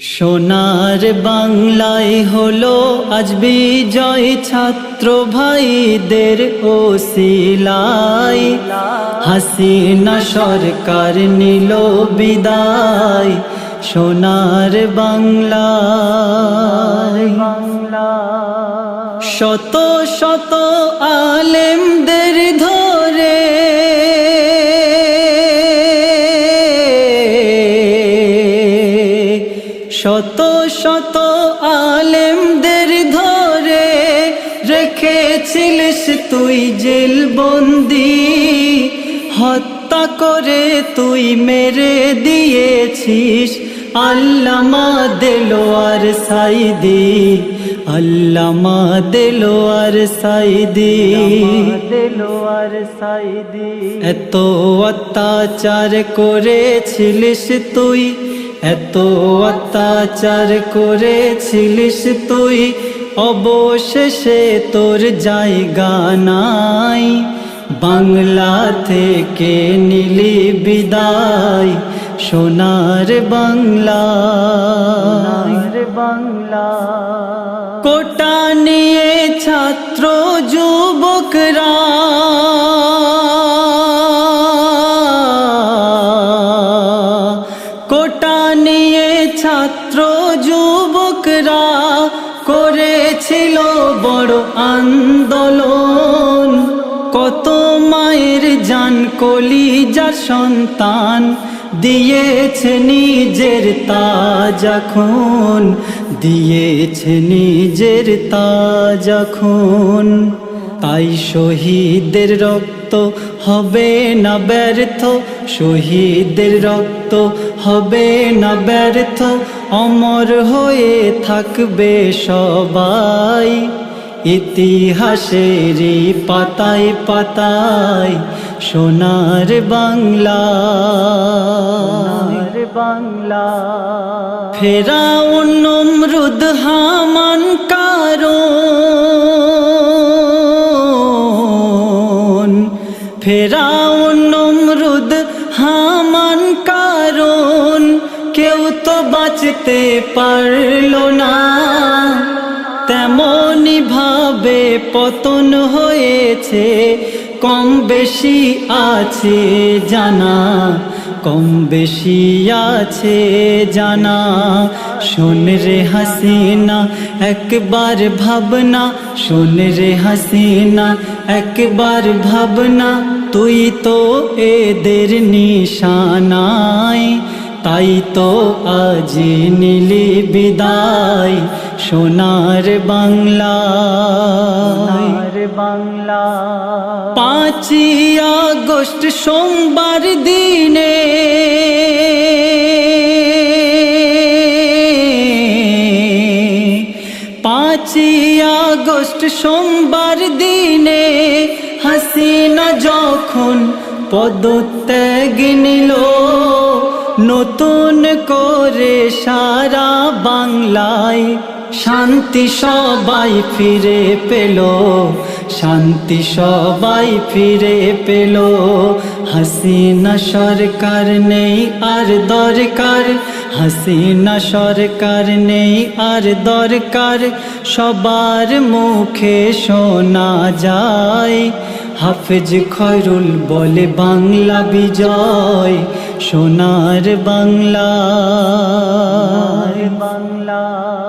সোনার বাংলায় হলো আজ বিজয় ছাত্র ভাইদের ওসিলাই। হাসিনা সরকার নিল বিদায় সোনার বাংলা বাংলা শত শত শত শত আলেমদের ধরে রেখেছিলিস তুই জেল বন্দি হত্যা করে তুই মেরে দিয়েছিস আল্লামা দেলোয়ার সাইদি। আল্লামা দেলোয়ার সাইদি দেলোয়ার সাইদি। এত অত্যাচার করেছিলিস তুই এত অত্যাচার করেছিলিস তুই অবশেষে তোর জায়গা নাই। বাংলা থেকে নিলি বিদায় সোনার বাংলা। বাংলা। কোটা নিয়ে ছাত্র যুবকরা করেছিল বড় আন্দোলন। কত মায়ের জান কলিজার সন্তান দিয়েছে নিজের তাজ এখন দিয়েছে নিজের তাজ এখন তাই শহীদের রক্ত হবে না ব্যর্থ, শহীদের রক্ত হবে না ব্যর্থ অমর হয়ে থাকবে সবাই। ইতিহাসেরই পাতায় পাতায় সোনার বাংলা। বাংলা। ফেরাও নমরুদ হামান কারণ। ফেরাও নমরুদ হামান কারণ। বাঁচতে পারল না। তেমনি ভাবে পতন হয়েছে, কম বেশি আছে জানা, কম বেশি আছে জানা। শোন রে হাসিনা, একবার ভাবনা, শোন রে হাসিনা, একবার ভাবনা, তুই তো এদের নিশানায়। তাই তো আজ নীলি বিদায় সোনার বাংলা। বাংলা। পাঁচই আগস্ট সোমবার দিনে পাঁচই আগস্ট সোমবার দিনে হাসিনা যখন পদত্যাগ নিল। নতুন করে সারা বাংলায় শান্তি সবাই ফিরে পেল, শান্তি সবাই ফিরে পেল। হাসিনা সরকার নেই আর দরকার, হাসিনা সরকার নেই আর দরকার। সবার মুখে শোনা যায়, হাফেজ খয়রুল বলে বাংলা বিজয়। সোনার বাংলা। বাংলা।